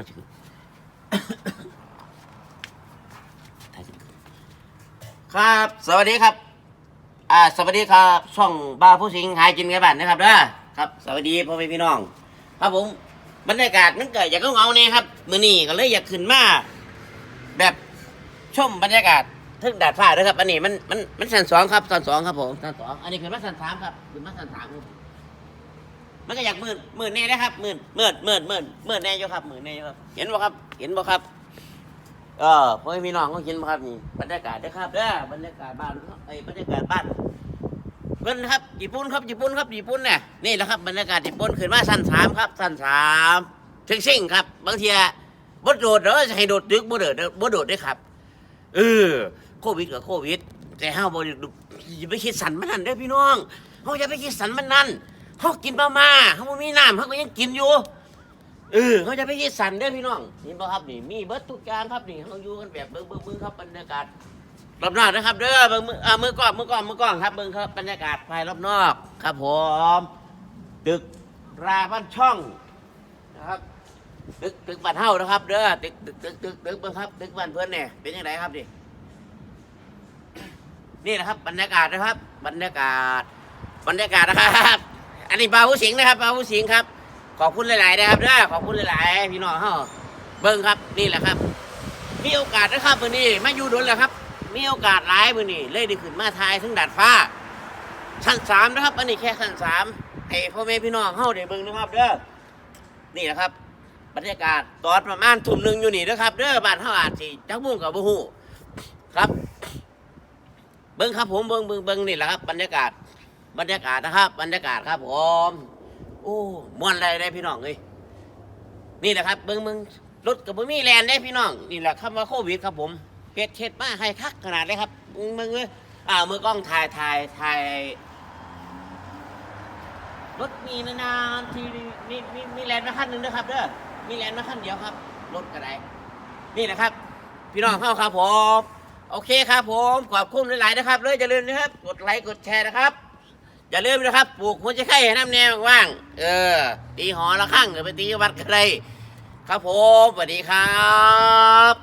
เขาจะขึ้นถ่ายจะขึ้นครับ สวัสดีครับ อ่า สวัสดีครับ ช่องบ้าผู้สิงหายกินกันบ้านนะครับเด้อครับ สวัสดีพ่อแม่พี่น้อง ครับผม บรรยากาศมันเกิดอยากเงาเนี่ยครับ มือนี้ก็เลยอยากขึ้นมา แบบชมบรรยากาศทึ่งดาดฟ้าด้วยครับ อันนี้มันมันมันสันสองครับสันสองครับผมสันสอง อันนี้คือมาสันสามครับคือมาสันสามครับ มันก็อยากหมื่นหมื่นแน่นะครับหมื่นหมื่นหมื่นหมื่นหมื่นแน่อยู่ครับหมื่นแน่อยู่ครับ เห็นบ่ครับ เห็นบ่ครับ เออพ่อพี่น้องเขาเห็นบ่ครับนี่บรรยากาศนะครับเด้อบรรยากาศบ้านเขาไอ้บรรยากาศบ้านเพิ่นครับญี่ปุ่นครับญี่ปุ่นครับญี่ปุ่นเนี่ยนี่แหละครับบรรยากาศญี่ปุ่นขึ้นมาสั้นสามครับสั้นสามเชิงซิ่งครับ บางทีอะบ่โดดเด้อจะให้โดดดึกบ่โดดเด้อบ่โดดด้ครับเออโควิดกับโควิดแต่เฮาบ่ได้ดูอย่าไปคิดสันมันนั่นเด้อพี่น้องเฮาอย่าไปคิดสันมันนั่น เฮากินมาม่าเฮาบ่มีน้ำเฮาก็ยังกินอยู่เออเขาจะไปคิดสันเด้อพี่น้องเห็นบ่ครับนี่มีเบิร์ดทุกอย่างครับนี่เฮาอยู่กันแบบเบิ่งเบิ่งเบิ่งครับบรรยากาศรอบนอกนะครับเด้อเบิ่งมืออ่ามือกล้องมือกล้องมือกล้องครับเบิ่งครับบรรยากาศภายรอบนอกครับผมตึกราบ้านช่องนะครับตึกตึกบ้านเฮานะครับ เด้อตึกตึกตึกตึกตึกเบิ่งครับตึกบ้านเพิ่อนเนี่ยเป็นยังไงครับดินี่นะครับ บรรยากาศนะครับ บรรยากาศ บรรยากาศนะครับ อันนี้บาผู้สิงนะครับบาผู้สิงครับ ขอบคุณหลาย ๆ นะครับเด้อขอบคุณหลาย ๆ พี่น้องเฮาเบิ่งครับนี่แหละครับ มีโอกาสนะครับมือนี้มาอยู่ดนแล้วครับ มีโอกาสหลายมือนี้เลยได้ขึ้นมาทายถึงดาดฟ้าชั้นสามนะครับ อันนี้แค่ชั้นสามให้พ่อแม่พี่น้องเฮาได้เบิ่งนะครับเด้อนี่แหละครับ บรรยากาศตอนประมาณทุ่มหนึ่งอยู่นี่นะครับเด้อบ้านเฮาอาจสิจักมุ่งกับบ่ฮู้ครับ เบิ่งครับผมเบิ่งเบิ่งเบิ่งนี่แหละครับ บรรยากาศ บรรยากาศนะครับ บรรยากาศครับผมโอ้มวนอะไรได้พี่น้องเอ้ยนี่แหละครับเบิ้งเบิ้งรถกับบ่มีแลนได้พี่น้องนี่แหละคำว่าโควิดครับผมเฮ็ดเฮ็ดมาให้คักขนาดเลยครับมึงมึงเอ้ยอ่ามือกล้องถ่ายถ่ายถ่ายรถมีนานๆทีมีมีมีแลนมาคันหนึ่งนะครับเด้อมีแลนมาคันเดียวครับรถกระไดนี่นะครับ พี่น้องเข้าครับผมโอเคครับผมขอบคุณหลายๆนะครับเลยอย่าลืมนะครับ กดไลค์กดแชร์นะครับ อย่าลืมนะครับปลูกหัวใจไข่ให้น้ำแนวว่างๆเออ ตีหอละข้างหรือไปตีวัดใครครับผมสวัสดีครับ